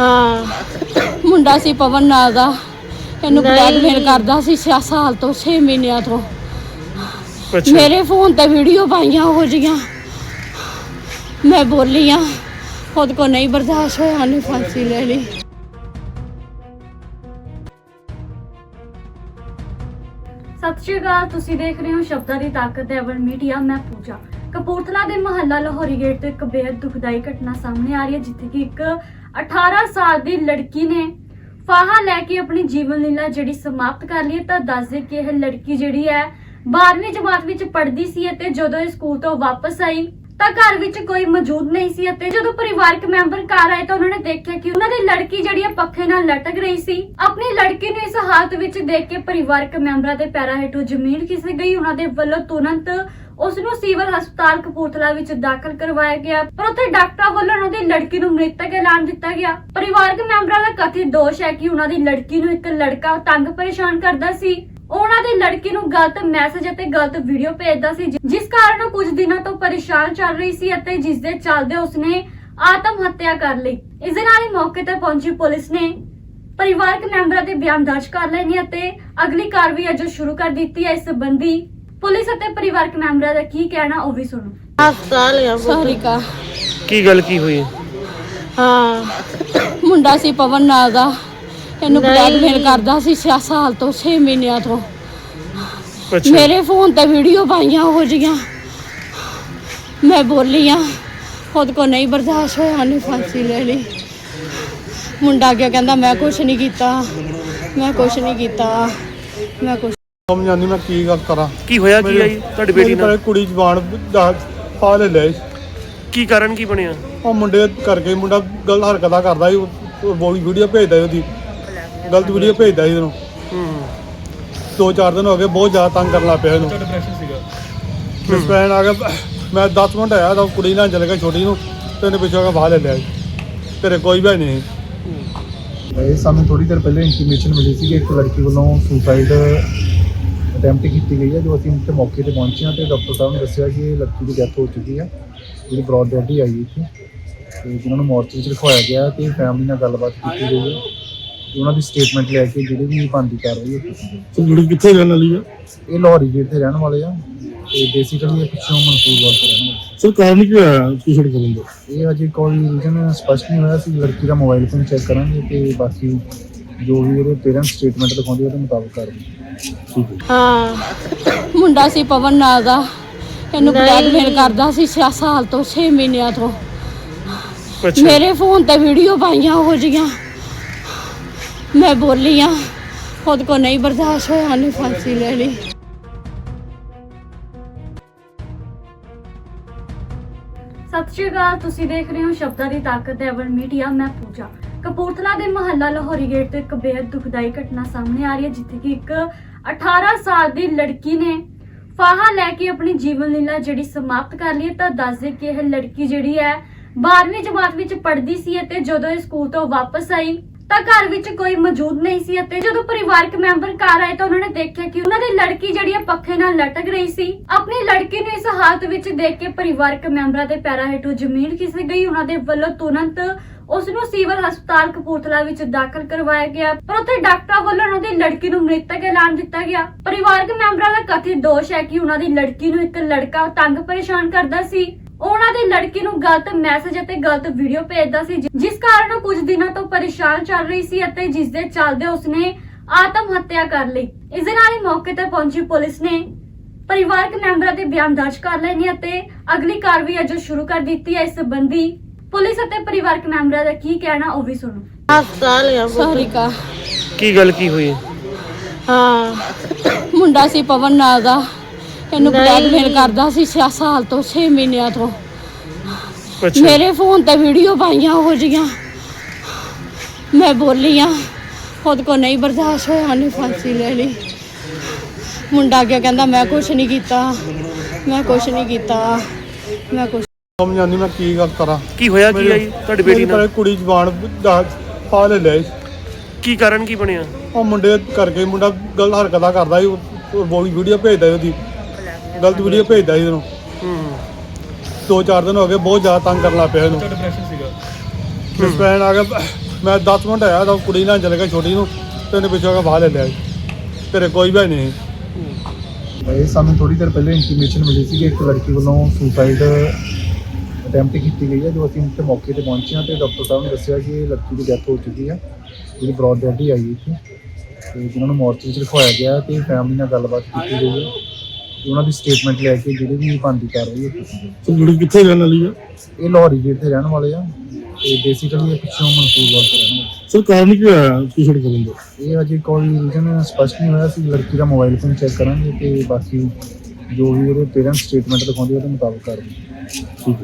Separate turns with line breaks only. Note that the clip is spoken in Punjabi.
ਹਾਂ। ਮੁੰਡਾ ਸੀ ਪਵਨ ਨਾਂ ਦਾ। ਇਹਨੂੰ ਬਲੈਕਮੇਲ ਕਰਦਾ ਸੀ 6 ਸਾਲ ਤੋਂ 6 ਮਹੀਨਿਆਂ ਤੋਂ।
ਅੱਛਾ।
ਮੇਰੇ ਫੋਨ ਤੇ ਵੀਡੀਓ ਪਾਈਆਂ ਹੋ ਜੀਆਂ। ਮੈਂ ਬੋਲੀ ਆ ਖੁਦ ਕੋ ਨਹੀਂ ਬਰਦਾਸ਼ਤ ਹੋਇਆ ਉਹਨੇ ਫਾਂਸੀ ਲੈ ਲਈ।
ਸਤਿ ਸ਼੍ਰੀ ਅਕਾਲ ਤੁਸੀਂ ਦੇਖ ਰਹੇ ਹੋ ਸ਼ਬਦਾਂ ਦੀ ਤਾਕਤ ਐਵਰ ਮੀਡੀਆ ਮੈਂ ਪੂਜਾ। ਕਪੂਰਥਲਾ ਦੇ ਮਹੱਲਾ ਲਾਹੌਰੀ ਗੇਟ ਤੋਂ ਇੱਕ ਬੇहद ਦੁਖਦਾਈ ਘਟਨਾ ਸਾਹਮਣੇ ਆ ਰਹੀ ਹੈ ਜਿੱਥੇ ਕਿ ਇੱਕ 18 ਸਾਲ ਦੀ ਲੜਕੀ ਨੇ ਫਾਹਾ ਲੈ ਕੇ ਆਪਣੀ ਜੀਵਨ ਲੀਲਾ ਜਿਹੜੀ ਸਮਾਪਤ ਕਰ ਲਈ ਤਾਂ ਦੱਸ ਦੇ ਕਿ ਇਹ ਲੜਕੀ ਜਿਹੜੀ ਹੈ 12ਵੀਂ ਜਮਾਤ ਵਿੱਚ ਪੜ੍ਹਦੀ ਸੀ ਅਤੇ ਜਦੋਂ ਇਹ ਸਕੂਲ ਤੋਂ ਵਾਪਸ ਆਈ, ਤਾਂ ਘਰ ਵਿੱਚ ਕੋਈ ਮੌਜੂਦ ਨਹੀਂ ਸੀ ਅਤੇ ਜਦੋਂ ਪਰਿਵਾਰਕ ਮੈਂਬਰ ਘਰ ਆਏ ਤਾਂ ਉਹਨਾਂ ਨੇ ਦੇਖਿਆ ਕਿ ਉਹਨਾਂ ਦੀ ਲੜਕੀ ਜਿਹੜੀ ਹੈ, ਪੱਖੇ ਨਾਲ ਲਟਕ ਰਹੀ ਸੀ। ਆਪਣੀ ਲੜਕੀ ਨੂੰ ਇਸ ਹਾਲਤ ਵਿੱਚ ਦੇਖ ਕੇ ਪਰਿਵਾਰਕ ਮੈਂਬਰਾਂ ਦੇ ਪੈਰਾਂ ਹੇਠੋਂ ਜ਼ਮੀਨ ਖਿਸਕ ਗਈ। ਉਹਨਾਂ ਦੇ ਵੱਲੋਂ ਤੁਰੰਤ ਉਸ ਨੂੰ ਸਿਵਲ ਹਸਪਤਾਲ ਕਪੂਰਥਲਾ ਵਿੱਚ ਦਾਖਲ ਕਰਵਾਇਆ ਗਿਆ, ਪਰ ਉੱਥੇ ਡਾਕਟਰਾਂ ਵੱਲੋਂ ਉਹਨਾਂ ਦੀ ਲੜਕੀ ਨੂੰ ਮ੍ਰਿਤਕ ਐਲਾਨ ਦਿੱਤਾ ਗਿਆ। ਪਰਿਵਾਰਕ ਮੈਂਬਰਾਂ ਦਾ ਕਥਿਤ ਦੋਸ਼ ਹੈ ਕਿ ਉਹਨਾਂ ਦੀ ਲੜਕੀ ਨੂੰ ਇੱਕ ਲੜਕਾ ਤੰਗ ਪਰੇਸ਼ਾਨ ਕਰਦਾ ਸੀ। ਉਹਨਾਂ ਦੀ ਲੜਕੀ ਨੂੰ ਗਲਤ ਮੈਸੇਜ ਅਤੇ ਗਲਤ ਵੀਡੀਓ ਭੇਜਦਾ ਸੀ ਜਿਸ ਕਾਰਨ ਉਹ ਕੁਝ ਦਿਨਾਂ ਤੋਂ ਪਰੇਸ਼ਾਨ ਚੱਲ ਰਹੀ ਸੀ ਅਤੇ ਜਿਸ ਦੇ ਚੱਲਦੇ ਉਸਨੇ ਆਤਮ ਹੱਤਿਆ ਕਰ ਲਈ। ਇਸ ਦੇ ਨਾਲ ਹੀ ਮੌਕੇ ਤੇ ਪਹੁੰਚੀ ਪੁਲਿਸ ਨੇ ਪਰਿਵਾਰਕ ਮੈਂਬਰਾਂ ਦੇ ਬਿਆਨ ਦਰਜ ਕਰ ਲਏ ਨੇ ਅਤੇ ਅਗਲੀ ਕਾਰਵਾਈ ਹੈ ਸ਼ੁਰੂ ਕਰ ਦਿੱਤੀ ਹੈ। ਇਸ ਸੰਬੰਧੀ ਪੁਲਿਸ ਅਤੇ ਪਰਿਵਾਰਕ ਮੈਂਬਰਾਂ ਦਾ ਕੀ ਕਹਿਣਾ ਉਹ ਵੀ ਸੁਣੋ।
ਹਸਪਤਾਲ ਗਿਆ ਸਾਰਿਕਾ।
ਕੀ ਗੱਲ ਕੀ ਹੋਈ?
ਹਾਂ। ਮੁੰਡਾ ਸੀ ਪਵਨ ਨਾਂ ਦਾ। ਇਹਨੂੰ ਬਲੈਕਮੇਲ ਕਰਦਾ ਸੀ 6 ਸਾਲ ਤੋਂ 6 ਮਹੀਨਿਆਂ ਤੋਂ।
ਅੱਛਾ।
ਮੇਰੇ ਫੋਨ ਤੇ ਵੀਡੀਓ ਪਾਈਆਂ ਹੋ ਜੀਆਂ। ਮੈਂ ਬੋਲੀ ਆ ਖੁਦ ਕੋ ਨਹੀਂ ਬਰਦਾਸ਼ਤ ਹੋਇਆ ਉਹਨੇ ਫਾਂਸੀ ਲੈ ਲਈ। ਮੁੰਡਾ ਕਿਹਾ ਕਹਿੰਦਾ ਮੈਂ ਕੁਛ ਨਹੀਂ ਕੀਤਾ ਮੈਂ ਕੁਛ ਨਹੀਂ ਕੀਤਾ ਮੈਂ ਕੁਛ
ਸਮਝ ਮੈਂ ਕੀ ਗੱਲ ਕਰਾਂ।
ਕੀ ਹੋਇਆ ਕੀ ਆਈ? ਤੁਹਾਡੀ ਬੇਟੀ
ਮੇਰੀ
ਨਾਲ?
ਕੁੜੀ ਜਵਾਨ ਦਾ ਪਾ ਲੈ ਸੀ।
ਕੀ ਕਾਰਨ ਕੀ ਬਣਿਆ?
ਉਹ ਮੁੰਡੇ ਕਰਕੇ ਮੁੰਡਾ ਗਲਤ ਹਰਕਤਾਂ ਕਰਦਾ ਸੀ ਉਹ ਬੋਲੀ ਵੀਡੀਓ ਭੇਜਦਾ ਸੀ ਉਹਦੀ। ਗਲਤ ਵੀਡੀਓ ਭੇਜਦਾ ਸੀ ਉਹਨੂੰ।
ਹੂੰ।
ਦੋ ਚਾਰ ਦਿਨ ਹੋ ਗਏ ਬਹੁਤ ਜ਼ਿਆਦਾ ਤੰਗ ਕਰਨ ਲੱਗ ਪਿਆ ਇਹਨੂੰ। ਡਿਪਰੈਸ਼ਨ ਸੀਗਾ। ਆ ਗਿਆ ਮੈਂ 10 ਮਿੰਟ ਆਇਆ ਤਾਂ ਕੁੜੀ ਨਾਲ ਚਲੇ ਗਿਆ ਛੋਟੀ ਨੂੰ ਤੇ ਉਹਨੇ ਪਿੱਛੋਂ ਆ ਕੇ ਬਾਹਰ ਲੈ ਲਿਆ ਸੀ। ਘਰੇ ਕੋਈ ਵੀ ਨਹੀਂ।
ਇਹ ਸਾਨੂੰ ਥੋੜੀ ਦੇਰ ਪਹਿਲੇ ਇਨਫੋਰਮੇਸ਼ਨ ਮਿਲੀ ਸੀ ਕਿ ਇੱਕ ਲੜਕੀ ਵੱਲੋਂ ਸੁਸਾਈਡ ਅਟੈਂਪਟ ਕੀਤੀ ਗਈ ਹੈ ਜੋ ਅਸੀਂ ਉੱਥੇ ਮੌਕੇ ਤੇ ਪਹੁੰਚੇ ਹਾਂ ਤੇ ਡਾਕਟਰ ਸਾਹਿਬ ਨੇ ਦੱਸਿਆ ਕਿ ਇਹ ਲੜਕੀ ਦੀ ਡੈਥ ਹੋ ਚੁੱਕੀ ਹੈ ਜਿਹੜੀ ਬ੍ਰੌਡ ਡੈਡ ਹੀ ਆਈ ਇੱਥੇ। ਤੇ ਜਿਨ੍ਹਾਂ ਨੂੰ ਮੋਰਚਰੀ 'ਚ ਰਖਵਾਇਆ ਗਿਆ ਤੇ ਫੈਮਿਲੀ ਨਾਲ ਗੱਲਬਾਤ ਕੀਤੀ ਗਈ ਹੈ। ਤੇ ਉਹਨਾਂ ਦੀ ਸਟੇਟਮੈਂਟ ਲੈ ਕੇ ਜਿਹੜੀ ਵੀ ਬਣਦੀ ਕਾਰਵਾਈ ਉਹ ਕੀਤੀ ਗਈ
ਕੁੜੀ ਕਿੱਥੇ ਰਹਿਣ ਵਾਲੀ ਆ
ਇਹ ਲਾਹੌਰੀ ਗੇਟ ਤੇ ਰਹਿਣ ਵਾਲੇ ਆ। ਤੇ ਬੇਸਿਕਲੀ ਇਹ ਪਿੱਛੋਂ ਮਨਸੂਰਵਾਲ ਤੋਂ ਰਹਿਣ ਵਾਲੇ
ਸਰ ਕਾਰਨ ਕੀ ਹੋਇਆ? ਸੁਸਾਈਡ ਕਰਨ ਦਾ
ਇਹ ਅਜੇ ਕੋਈ ਰੀਜ਼ਨ ਸਪਸ਼ਟ ਨਹੀਂ ਹੋਇਆ। ਸੀ ਲੜਕੀ ਦਾ ਮੋਬਾਈਲ ਫੋਨ ਚੈੱਕ ਕਰਾਂਗੇ ਤੇ ਬਾਕੀ ਜੋ ਵੀ ਇਹਦੇ ਪੇਰੈਂਟਸ ਸਟੇਟਮੈਂਟ ਦਿਖਾਉਂਦੇ ਉਹਦੇ ਮੁਤਾਬਕ ਕਰਾਂਗੇ
ਹਾਂ। ਮੁੰਡਾ ਸੀ ਪਵਨ ਨਾਂ ਦਾ। ਇਹਨੂੰ ਬਲੈਕਮੇਲ ਕਰਦਾ ਸੀ 6 ਸਾਲ ਤੋਂ 6 ਮਹੀਨਿਆਂ ਤੋਂ। ਮੇਰੇ ਫੋਨ ਤੇ ਵੀਡੀਓ ਪਾਈਆਂ ਹੋ ਜੀਆਂ। ਮੈਂ ਬੋਲੀ ਆ ਖੁਦ ਕੋ ਨਹੀਂ ਬਰਦਾਸ਼ਤ ਹੋਇਆ ਉਹਨੇ ਫਾਂਸੀ ਲੈ ਲਈ।
ਸਤਿ ਸ਼੍ਰੀ ਅਕਾਲ ਤੁਸੀਂ ਦੇਖ ਰਹੇ ਹੋ ਸ਼ਬਦਾਂ ਦੀ ਤਾਕਤ ਐਵਰ ਮੀਡੀਆ ਮੈਂ ਪੂਜਾ। ਕਪੂਰਥਲਾ ਦੇ ਮਹੱਲਾ ਲਾਹੌਰੀ ਗੇਟ ਤੋਂ ਇੱਕ ਬੇहद ਦੁਖਦਾਈ ਘਟਨਾ ਸਾਹਮਣੇ ਆ ਰਹੀ ਹੈ ਜਿੱਥੇ ਕਿ ਇੱਕ 18 ਸਾਲ ਦੀ ਲੜਕੀ ਨੇ ਫਾਹਾ ਲੈ ਕੇ ਆਪਣੀ ਜੀਵਨ ਲੀਲਾ ਜਿਹੜੀ ਸਮਾਪਤ ਕਰ ਲਈ ਤਾਂ ਦੱਸ ਦੇ ਕਿ ਇਹ ਲੜਕੀ ਜਿਹੜੀ ਹੈ 12ਵੀਂ ਜਮਾਤ ਵਿੱਚ ਪੜ੍ਹਦੀ ਸੀ ਅਤੇ ਜਦੋਂ ਇਹ ਸਕੂਲ ਤੋਂ ਵਾਪਸ ਆਈ ਤਾਂ ਘਰ ਵਿੱਚ ਕੋਈ ਮੌਜੂਦ ਨਹੀਂ ਸੀ ਅਤੇ ਜਦੋਂ ਪਰਿਵਾਰਕ ਮੈਂਬਰ ਘਰ ਆਏ ਤਾਂ ਉਹਨਾਂ ਨੇ ਦੇਖਿਆ ਕਿ ਉਹਨਾਂ ਦੀ ਲੜਕੀ ਜਿਹੜੀ ਹੈ ਪੱਖੇ ਨਾਲ ਲਟਕ ਰਹੀ ਸੀ। ਆਪਣੀ ਲੜਕੀ ਨੂੰ ਇਸ ਹਾਲਤ ਵਿੱਚ ਦੇਖ ਕੇ ਪਰਿਵਾਰਕ ਮੈਂਬਰਾਂ ਦੇ ਪੈਰਾਂ ਹੇਠੋਂ ਜ਼ਮੀਨ ਖਿਸਕ ਗਈ। ਉਹਨਾਂ ਦੇ ਵੱਲੋਂ ਤੁਰੰਤ ਉਸ ਨੂੰ ਸਿਵਲ ਹਸਪਤਾਲ ਕਪੂਰਥਲਾ ਵਿੱਚ ਦਾਖਲ ਕਰਵਾਇਆ ਗਿਆ। ਪਰ ਉੱਥੇ ਡਾਕਟਰਾਂ ਵੱਲੋਂ ਉਹਨਾਂ ਦੀ ਲੜਕੀ ਨੂੰ ਮ੍ਰਿਤਕ ਐਲਾਨ ਦਿੱਤਾ ਗਿਆ। ਪਰਿਵਾਰਕ ਮੈਂਬਰਾਂ ਦਾ ਕਥਿਤ ਦੋਸ਼ ਹੈ ਕਿ ਉਹਨਾਂ ਦੀ ਲੜਕੀ ਨੂੰ ਇੱਕ ਲੜਕਾ ਤੰਗ ਪਰੇਸ਼ਾਨ ਕਰਦਾ ਸੀ। ਉਹਨਾਂ ਦੀ ਲੜਕੀ ਨੂੰ ਗਲਤ ਮੈਸੇਜ ਅਤੇ ਗਲਤ ਵੀਡੀਓ ਭੇਜਦਾ ਸੀ ਜਿਸ ਕਾਰਨ ਉਹ ਕੁਝ ਦਿਨਾਂ ਤੋਂ ਪਰੇਸ਼ਾਨ ਚੱਲ ਰਹੀ ਸੀ ਅਤੇ ਜਿਸ ਦੇ ਚੱਲਦੇ ਉਸਨੇ ਆਤਮ ਹੱਤਿਆ ਕਰ ਲਈ। ਇਸ ਦੇ ਨਾਲ ਹੀ ਮੌਕੇ ਤੇ ਪਹੁੰਚੀ ਪੁਲਿਸ ਨੇ ਪਰਿਵਾਰਕ ਮੈਂਬਰਾਂ ਦੇ ਬਿਆਨ ਦਰਜ ਕਰ ਲਏ ਨੇ ਅਤੇ ਅਗਲੀ ਕਾਰਵਾਈ ਹੈ ਜੋ ਸ਼ੁਰੂ ਕਰ ਦਿੱਤੀ ਹੈ। ਇਸ ਸੰਬੰਧੀ ਪੁਲਿਸ ਅਤੇ ਪਰਿਵਾਰਕ ਮੈਂਬਰਾਂ ਦਾ ਕੀ ਕਹਿਣਾ ਉਹ ਵੀ ਸੁਣੋ।
ਹਸਪਤਾਲ ਗਿਆ ਸਾਰਿਕਾ
ਕੀ। ਗੱਲ ਕੀ ਹੋਈ?
ਹਾਂ। ਮੁੰਡਾ ਸੀ ਪਵਨ ਨਾਂ ਦਾ। ਇਹਨੂੰ ਬਲੈਕਮੇਲ ਕਰਦਾ ਸੀ 6 ਸਾਲ ਤੋਂ 6 ਮਹੀਨਿਆਂ ਤੋਂ।
ਅੱਛਾ।
ਮੇਰੇ ਫੋਨ ਤੇ ਵੀਡੀਓ ਪਾਈਆਂ ਹੋ ਜੀਆਂ ਮੈਂ ਬੋਲੀ ਆ ਖੁਦ ਕੋ ਨਹੀਂ ਬਰਦਾਸ਼ਤ ਹੋਇਆ ਉਹਨੇ ਫਾਂਸੀ ਲੈ ਲਈ। ਮੁੰਡਾ ਕਿਹਾ ਕਹਿੰਦਾ ਮੈਂ ਕੁਛ ਨਹੀਂ ਕੀਤਾ ਮੈਂ ਕੁਛ ਨਹੀਂ ਕੀਤਾ ਮੈਂ ਕੁਛ
ਸਮਝ ਜਾਂਦੀ ਮੈਂ ਕੀ ਗੱਲ ਕਰਾਂ।
ਕੀ ਹੋਇਆ ਕੀ ਆਈ ਤੁਹਾਡੀ ਬੇਟੀ
ਮੇਰੀ
ਨਾਲ?
ਕੁੜੀ ਜਵਾਨ ਦਾ ਪਾ ਲੈ ਸੀ।
ਕੀ ਕਾਰਨ ਕੀ ਬਣਿਆ?
ਉਹ ਮੁੰਡੇ ਕਰਕੇ ਮੁੰਡਾ ਗਲਤ ਹਰਕਤਾਂ ਕਰਦਾ ਸੀ ਉਹ ਬੋਲੀ ਵੀਡੀਓ ਭੇਜਦਾ ਸੀ ਉਹਦੀ। ਗਲਤ ਵੀਡੀਓ ਭੇਜਦਾ ਸੀ ਉਹਨੂੰ
ਹੂੰ।
ਦੋ ਚਾਰ ਦਿਨ ਹੋ ਗਏ ਬਹੁਤ ਜ਼ਿਆਦਾ ਤੰਗ ਕਰਨ ਲੱਗ ਪਿਆ ਇਹਨੂੰ। ਡਿਪਰੈਸ਼ਨ ਸੀਗਾ? ਡਿਸਪੈਨ ਆ ਗਿਆ ਮੈਂ 10 ਮਿੰਟ ਆਇਆ ਤਾਂ ਕੁੜੀ ਨਾਲ ਚਲੇ ਗਿਆ ਛੋਟੀ ਨੂੰ ਤੇ ਉਹਨੇ ਪਿੱਛੋਂ ਆ ਕੇ ਬਾਹਰ ਲੈ ਲਿਆ ਜੀ। ਘਰੇ ਕੋਈ ਵੀ ਨਹੀਂ।
ਇਹ ਸਾਨੂੰ ਥੋੜੀ ਦੇਰ ਪਹਿਲੇ ਇਨਫੋਰਮੇਸ਼ਨ ਮਿਲੀ ਸੀ ਕਿ ਇੱਕ ਲੜਕੀ ਵੱਲੋਂ ਸੁਸਾਈਡ ਅਟੈਂਪਟ ਕੀਤੀ ਗਈ ਹੈ ਜੋ ਅਸੀਂ ਉੱਥੇ ਮੌਕੇ ਤੇ ਪਹੁੰਚੇ ਹਾਂ ਤੇ ਡਾਕਟਰ ਸਾਹਿਬ ਨੇ ਦੱਸਿਆ ਕਿ ਇਹ ਲੜਕੀ ਦੀ ਡੈਥ ਹੋ ਚੁੱਕੀ ਹੈ ਜਿਹੜੀ ਬ੍ਰੌਡ ਡੈਡ ਆਈ ਇੱਥੇ। ਤੇ ਜਿਨ੍ਹਾਂ ਨੂੰ ਮੋਰਚਰੀ 'ਚ ਰਖਵਾਇਆ ਗਿਆ ਤੇ ਫੈਮਿਲੀ ਨਾਲ ਗੱਲਬਾਤ ਕੀਤੀ ਗਈ ਹੈ। ਤੇ ਉਹਨਾਂ ਦੀ ਸਟੇਟਮੈਂਟ ਲੈ ਕੇ ਜਿਹੜੀ ਵੀ ਬਣਦੀ ਕਾਰਵਾਈ ਹੈ ਕੀਤੀ ਗਈ
ਤੇ ਲੜੀ ਕਿੱਥੇ ਰਹਿਣ ਵਾਲੀ ਆ?
ਇਹ ਲਾਹੌਰੀ ਗੇਟ ਤੇ ਰਹਿਣ ਵਾਲੇ ਆ ਤੇ ਬੇਸਿਕਲੀ ਇਹ ਪਿੱਛੋਂ ਮਨਸੂਰ ਵਾਲ ਤੋਂ ਰਹਿਣ ਵਾਲੇ
ਸਰ ਕਾਰਨ ਕੀ ਹੋਇਆ? ਸੁਸਾਈਡ ਕਰਨ ਦਾ
ਇਹ ਅਜੇ ਕੋਈ ਰੀਜ਼ਨ ਸਪਸ਼ਟ ਨਹੀਂ ਹੋਇਆ। ਸੀ ਲੜਕੀ ਦਾ ਮੋਬਾਈਲ ਫੋਨ ਚੈੱਕ ਕਰਾਂਗੇ ਤੇ ਬਾਕੀ ਜੋ ਵੀ ਉਹਦੇ ਪੇਰੈਂਟਸ ਸਟੇਟਮੈਂਟ ਦਿਖਾਉਂਦੇ ਉਹਦੇ ਮੁਤਾਬਕ ਕਰਾਂਗੇ
ਠੀਕ ਹੈ।